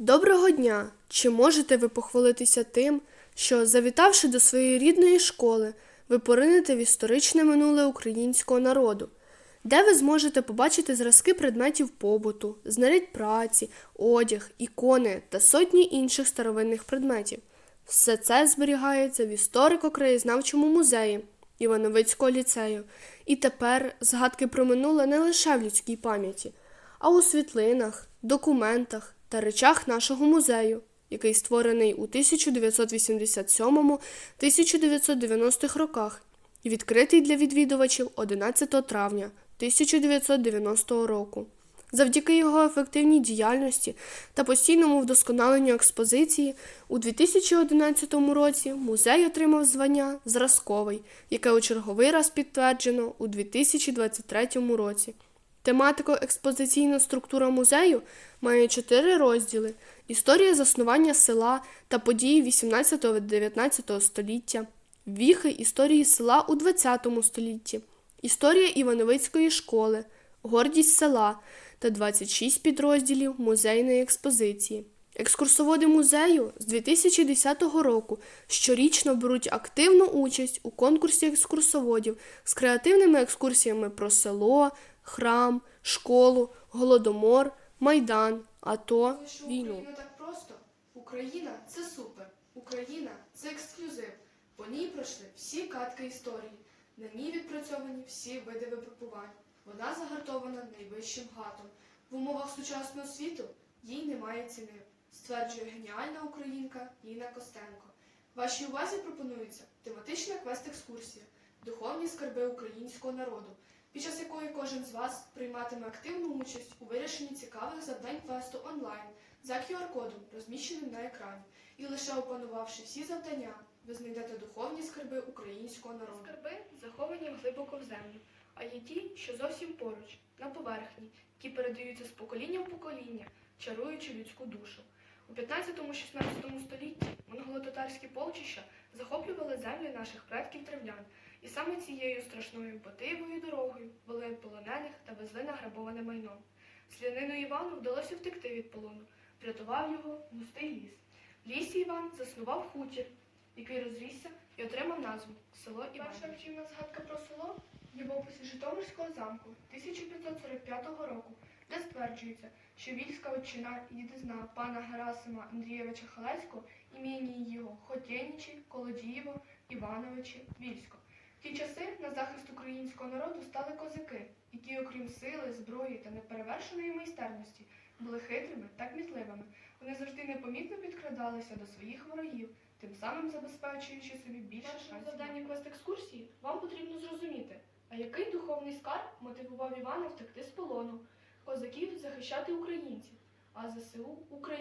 Доброго дня! Чи можете ви похвалитися тим, що, завітавши до своєї рідної школи, ви поринете в історичне минуле українського народу, де ви зможете побачити зразки предметів побуту, знарядь праці, одяг, ікони та сотні інших старовинних предметів? Все це зберігається в історико-краєзнавчому музеї Івановицького ліцею. І тепер згадки про минуле не лише в людській пам'яті, а у світлинах, документах та речах нашого музею, який створений у 1987-1990 роках і відкритий для відвідувачів 11 травня 1990 року. Завдяки його ефективній діяльності та постійному вдосконаленню експозиції у 2011 році музей отримав звання Зразковий, яке у черговий раз підтверджено у 2023 році. Тематико-експозиційна структура музею має чотири розділи: історія заснування села та події 18-19 століття, віхи історії села у 20 столітті, історія Івановицької школи, гордість села та 26 підрозділів музейної експозиції. Екскурсоводи музею з 2010 року щорічно беруть активну участь у конкурсі екскурсоводів з креативними екскурсіями про село, храм, школу, голодомор, майдан, АТО, війну. Україна так просто. Україна це супер. Україна це ексклюзив. По ній пройшли всі катки історії. На ній відпрацьовані всі види випробувань. Вона загартована найвищим гатом. В умовах сучасного світу їй немає ціни, стверджує геніальна українка Ліна Костенко. Вашій увазі пропонується тематична квест-екскурсія Духовні скарби українського народу, під час якої кожен з вас прийматиме активну участь у вирішенні цікавих завдань квесту онлайн за QR-кодом, розміщеним на екрані. І лише опанувавши всі завдання, ви знайдете духовні скарби українського народу. Скарби заховані глибоко в землю, а є ті, що зовсім поруч, на поверхні, які передаються з покоління в покоління, чаруючи людську душу. У 15-16 столітті монголо-татарські полчища захоплювали землі наших предків древлян, і саме цією страшною потивою дорогою вели полонених та везли награбоване майно. Слянину Івану вдалося втекти від полону, врятував його густий ліс. В лісі Іван заснував хутір, який розрісся і отримав назву село Іван. Перша вчівна згадка про село є в описі Житомирського замку 1545 року, де стверджується, що вільська отчина дідизна пана Герасима Андрійовича Халецького імені його Хотєнічі, Колодієво, Івановичі, Вільсько. В ті часи на захист українського народу стали козаки, які, окрім сили, зброї та неперевершеної майстерності, були хитрими та кмітливими. Вони завжди непомітно підкрадалися до своїх ворогів, тим самим забезпечуючи собі більше шансів. завдання квест-екскурсії вам потрібно зрозуміти, а який духовний скарб мотивував Івана втекти з полону, козаків захищати українців, а ЗСУ Україну.